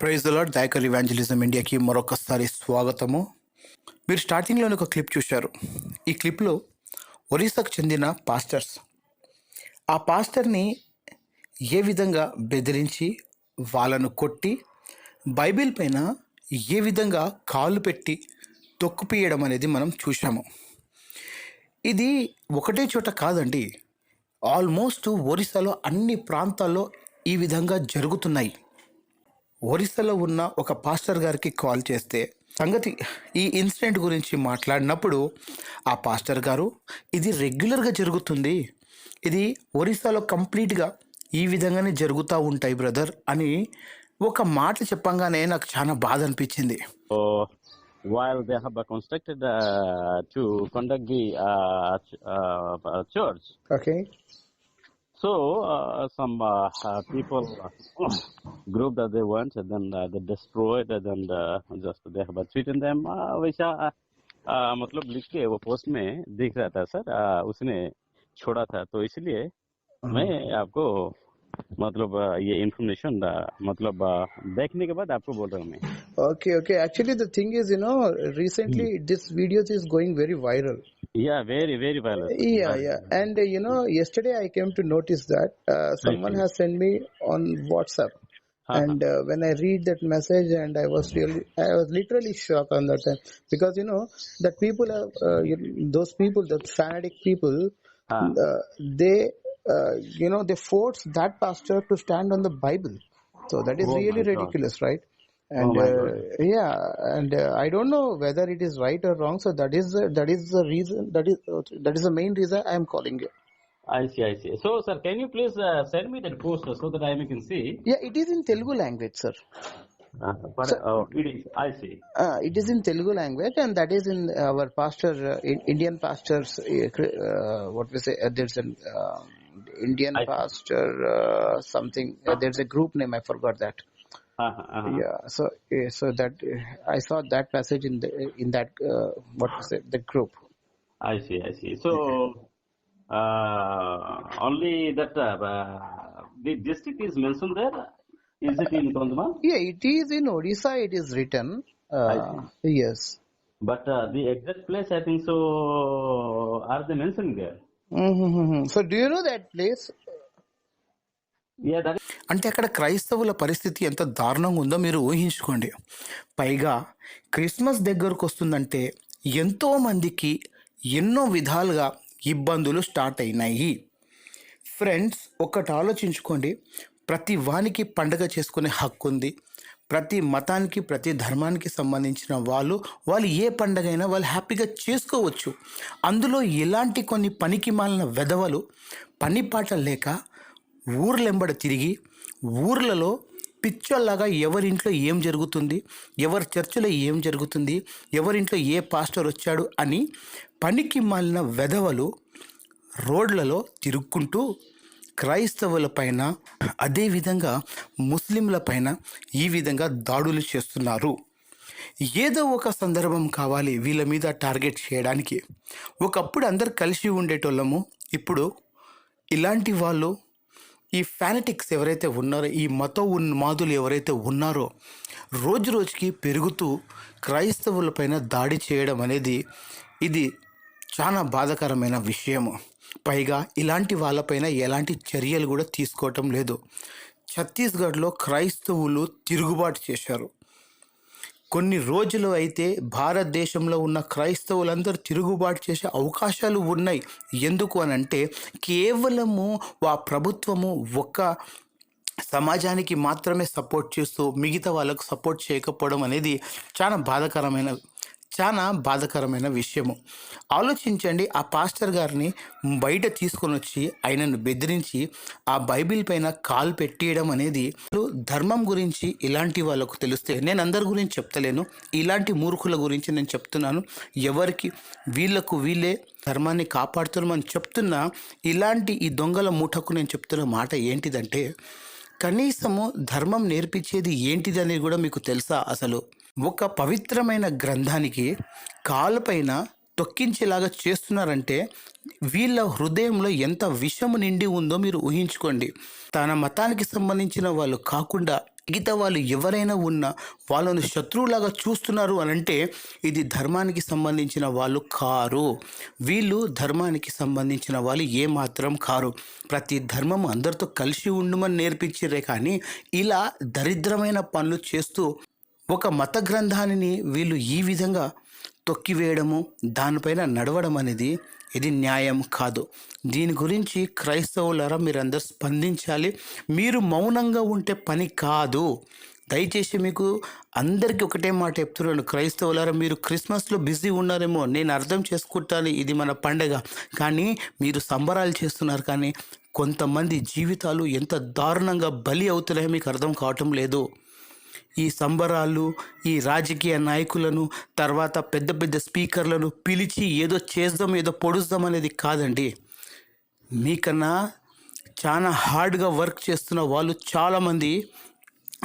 Praise the Lord Dayakar evangelism ఇండియాకి మరొకసారి స్వాగతము. మీరు స్టార్టింగ్లోనే ఒక క్లిప్ చూశారు. ఈ క్లిప్లో ఒరిస్సాకు చెందిన పాస్టర్స్. ఆ పాస్టర్ని ఏ విధంగా బెదిరించి వాళ్ళను కొట్టి బైబిల్ పైన ఏ విధంగా కాలు పెట్టి తొక్కుపీయడం అనేది మనం చూసాము ఇది ఒకటే చోట కాదండి. ఆల్మోస్ట్ ఒరిస్సాలో అన్ని ప్రాంతాల్లో ఈ విధంగా జరుగుతున్నాయి. ఒరిస్సాలో ఉన్న ఒక పాస్టర్ గారికి కాల్ చేస్తే సంగతి ఈ ఇన్సిడెంట్ గురించి మాట్లాడినప్పుడు ఆ పాస్టర్ గారు ఇది రెగ్యులర్గా జరుగుతుంది. ఇది ఒరిస్సాలో కంప్లీట్గా ఈ విధంగానే జరుగుతూ ఉంటాయి బ్రదర్ అని ఒక మాట చెప్పంగానే నాకు చాలా బాధ అనిపించింది. While they have constructed uh, to conduct the uh, uh, uh, church, okay so uh, some uh, uh, people uh, group that they went and then uh, they destroyed and then uh, just they have uh, treated them uh, वैसा uh, मतलब लिख के वो post में दिख रहा था sir uh, उसने छोड़ा था तो इसलिए मैं आपको मतलब uh, ये इन्फॉर्मेशन मतलब uh, देखने के बाद आपको बोल रहा हूँ मैं Okay, okay. Actually, the thing is, you know, recently this videos is going very viral. Yeah, very, very viral. Yeah, yeah. And uh, you know, yesterday I came to notice that uh, someone has sent me on WhatsApp, Uh-huh. and uh, when I read that message, and I was really, I was literally shocked on that time because you know that people are, uh, those people, the fanatic people, Ah. uh, they, uh, you know, they force that pastor to stand on the Bible. So that is Oh really ridiculous, right? And uh, yeah, and uh, I don't know whether it is right or wrong. So that is uh, that is the reason that is uh, that is the main reason I am calling you. I see, I see. So, sir, can you please uh, send me that poster so that I can see? Yeah, it is in Telugu language, sir. Uh, but, uh, it is, I see. Uh, it is in Telugu language, and that is in our pastor, uh, in Indian pastors. What we say? Uh, there's an Indian I- pastor uh, something. Uh, there's a group name. I forgot that. Uh-huh, uh-huh. Yeah. So so that uh, I saw that passage in the in that uh, what was it? The group. I see, I see. So, uh, only that uh, uh, the district is mentioned there. Is it in Kondama? Yeah, it is in Odisha. It is written. Uh, yes. But uh, the exact place, I think so, are they mentioned there? Mm-hmm. So do you know that place? అంటే అక్కడ క్రైస్తవుల పరిస్థితి ఎంత దారుణంగా ఉందో మీరు ఊహించుకోండి. పైగా క్రిస్మస్ దగ్గరకు వస్తుందంటే ఎంతోమందికి ఎన్నో విధాలుగా ఇబ్బందులు స్టార్ట్ అయినాయి. ఫ్రెండ్స్ ఒక్కటి ఆలోచించుకోండి. ప్రతి వానికి పండగ చేసుకునే హక్కు ఉంది. ప్రతి మతానికి ప్రతి ధర్మానికి సంబంధించిన వాళ్ళు వాళ్ళు ఏ పండగ అయినా వాళ్ళు హ్యాపీగా చేసుకోవచ్చు. అందులో ఎలాంటి కొన్ని పనికి మాలిన వెధవలు పనిపాట లేక ఊర్లెంబడ తిరిగి ఊర్లలో పిచ్చోల్లాగా ఎవరింట్లో ఏం జరుగుతుంది ఎవరి చర్చిలో ఏం జరుగుతుంది ఎవరింట్లో ఏ పాస్టర్ వచ్చాడు అని పనికి మాలిన వెధవలు రోడ్లలో తిరుక్కుంటూ క్రైస్తవుల పైన అదేవిధంగా ముస్లింల పైన ఈ విధంగా దాడులు చేస్తున్నారు. ఏదో ఒక సందర్భం కావాలి వీళ్ళ మీద టార్గెట్ చేయడానికి. ఒకప్పుడు అందరు కలిసి ఉండేటోళ్ళము. ఇప్పుడు ఇలాంటి వాళ్ళు ఈ ఫ్యానటిక్స్ ఎవరైతే ఉన్నారో ఈ మత ఉన్మాదులు ఎవరైతే ఉన్నారో రోజు రోజుకి పెరుగుతూ క్రైస్తవులపైన దాడి చేయడం అనేది ఇది చాలా బాధాకరమైన విషయము. పైగా ఇలాంటి వాళ్ళపైన ఎలాంటి చర్యలు కూడా తీసుకోవటం లేదు. ఛత్తీస్గఢ్లో క్రైస్తవులు తిరుగుబాటు చేశారు. కొన్ని రోజులు అయితే భారతదేశంలో ఉన్న క్రైస్తవులందరూ తిరుగుబాటు చేసే అవకాశాలు ఉన్నాయి. ఎందుకు అని అంటే కేవలము ఆ ప్రభుత్వము ఒక్క సమాజానికి మాత్రమే సపోర్ట్ చేస్తూ మిగతా వాళ్ళకు సపోర్ట్ చేయకపోవడం అనేది చాలా బాధాకరమైన చాలా బాధాకరమైన విషయము. ఆలోచించండి ఆ పాస్టర్ గారిని బయట తీసుకొని వచ్చి ఆయనను బెదిరించి ఆ బైబిల్ పైన కాల్ పెట్టేయడం అనేది ధర్మం గురించి ఇలాంటి వాళ్ళకు తెలిస్తే నేను అందరి గురించి చెప్తలేను ఇలాంటి మూర్ఖుల గురించి నేను చెప్తున్నాను. ఎవరికి? వీళ్ళకు వీళ్ళే ధర్మాన్ని కాపాడుతున్నామని చెప్తున్నా ఇలాంటి ఈ దొంగల మూటకు నేను చెప్తున్న మాట ఏంటిదంటే కనీసము ధర్మం నేర్పించేది ఏంటిదని కూడా మీకు తెలుసా అసలు? ఒక పవిత్రమైన గ్రంథానికి కాలుపైన తొక్కించేలాగా చేస్తున్నారంటే వీళ్ళ హృదయంలో ఎంత విషము నిండి ఉందో మీరు ఊహించుకోండి. తన మతానికి సంబంధించిన వాళ్ళు కాకుండా మిగతా వాళ్ళు ఎవరైనా ఉన్నా వాళ్ళను శత్రువులాగా చూస్తున్నారు అని అంటే ఇది ధర్మానికి సంబంధించిన వాళ్ళు కారు. వీళ్ళు ధర్మానికి సంబంధించిన వాళ్ళు ఏమాత్రం కారు. ప్రతి ధర్మం అందరితో కలిసి ఉండమని నేర్పించారే కానీ ఇలా దరిద్రమైన పనులు చేస్తూ ఒక మత గ్రంథాన్ని వీళ్ళు ఈ విధంగా తొక్కివేయడము దానిపైన నడవడం అనేది ఇది న్యాయం కాదు. దీని గురించి క్రైస్తవులారా మీరందరూ స్పందించాలి. మీరు మౌనంగా ఉంటే పని కాదు. దయచేసి మీకు అందరికీ ఒకటే మాట చెప్తున్నాను. క్రైస్తవులారా మీరు క్రిస్మస్లో బిజీ ఉన్నారేమో నేను అర్థం చేసుకుంటాను. ఇది మన పండగ. కానీ మీరు సంబరాలు చేస్తున్నారు. కానీ కొంతమంది జీవితాలు ఎంత దారుణంగా బలి అవుతున్నాయో మీకు అర్థం కావటం లేదు. ఈ సంబరాలు ఈ రాజకీయ నాయకులను తర్వాత పెద్ద పెద్ద స్పీకర్లను పిలిచి ఏదో చేద్దాం ఏదో పొడుద్దాం అనేది కాదండి. మీకన్నా చాలా హార్డ్గా వర్క్ చేస్తున్న వాళ్ళు చాలామంది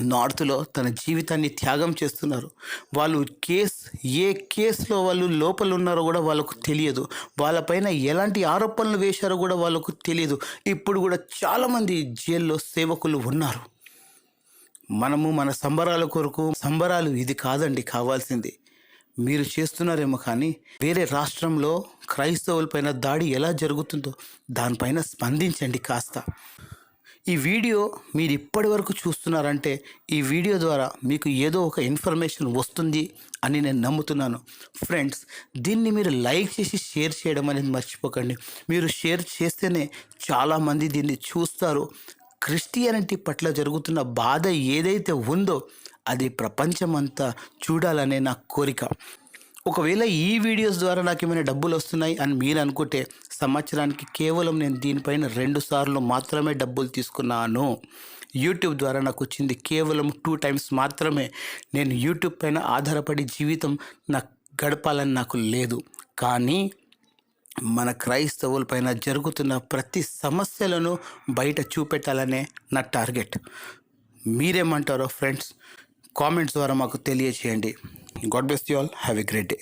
నార్త్లో తన జీవితాన్ని త్యాగం చేస్తున్నారు. వాళ్ళు కేస్ ఏ కేసులో వాళ్ళు లోపల ఉన్నారో కూడా వాళ్ళకు తెలియదు. వాళ్ళపైన ఎలాంటి ఆరోపణలు వేశారో కూడా వాళ్ళకు తెలియదు. ఇప్పుడు కూడా చాలామంది జైల్లో సేవకులు ఉన్నారు. మనము మన సంబరాల కొరకు సంబరాలు ఇది కాదండి కావాల్సింది. మీరు చేస్తున్నారేమో కానీ వేరే రాష్ట్రంలో క్రైస్తవులపైన దాడి ఎలా జరుగుతుందో దానిపైన స్పందించండి కాస్త. ఈ వీడియో మీరు ఇప్పటి వరకు చూస్తున్నారంటే ఈ వీడియో ద్వారా మీకు ఏదో ఒక ఇన్ఫర్మేషన్ వస్తుంది అని నేను నమ్ముతున్నాను. ఫ్రెండ్స్ దీన్ని మీరు లైక్ చేసి షేర్ చేయడం అనేది మర్చిపోకండి. మీరు షేర్ చేస్తేనే చాలామంది దీన్ని చూస్తారు. క్రిస్టియానిటీ పట్ల జరుగుతున్న బాధ ఏదైతే ఉందో అది ప్రపంచమంతా చూడాలనే నా కోరిక. ఒకవేళ ఈ వీడియోస్ ద్వారా నాకు ఏమైనా డబ్బులు వస్తున్నాయి అని మీరు అనుకుంటే సంవత్సరానికి కేవలం నేను దీనిపైన రెండు సార్లు మాత్రమే డబ్బులు తీసుకున్నాను. యూట్యూబ్ ద్వారా నాకు వచ్చింది కేవలం టూ టైమ్స్ మాత్రమే. నేను యూట్యూబ్ పైన ఆధారపడి జీవితం నాకు గడపాలని నాకు లేదు. కానీ మన క్రైస్తవుల పైన జరుగుతున్న ప్రతి సమస్యలను బయట చూపెట్టాలనే నా టార్గెట్. మీరేమంటారో ఫ్రెండ్స్ కామెంట్స్ ద్వారా మాకు తెలియచేయండి. God best you all. Have a great day.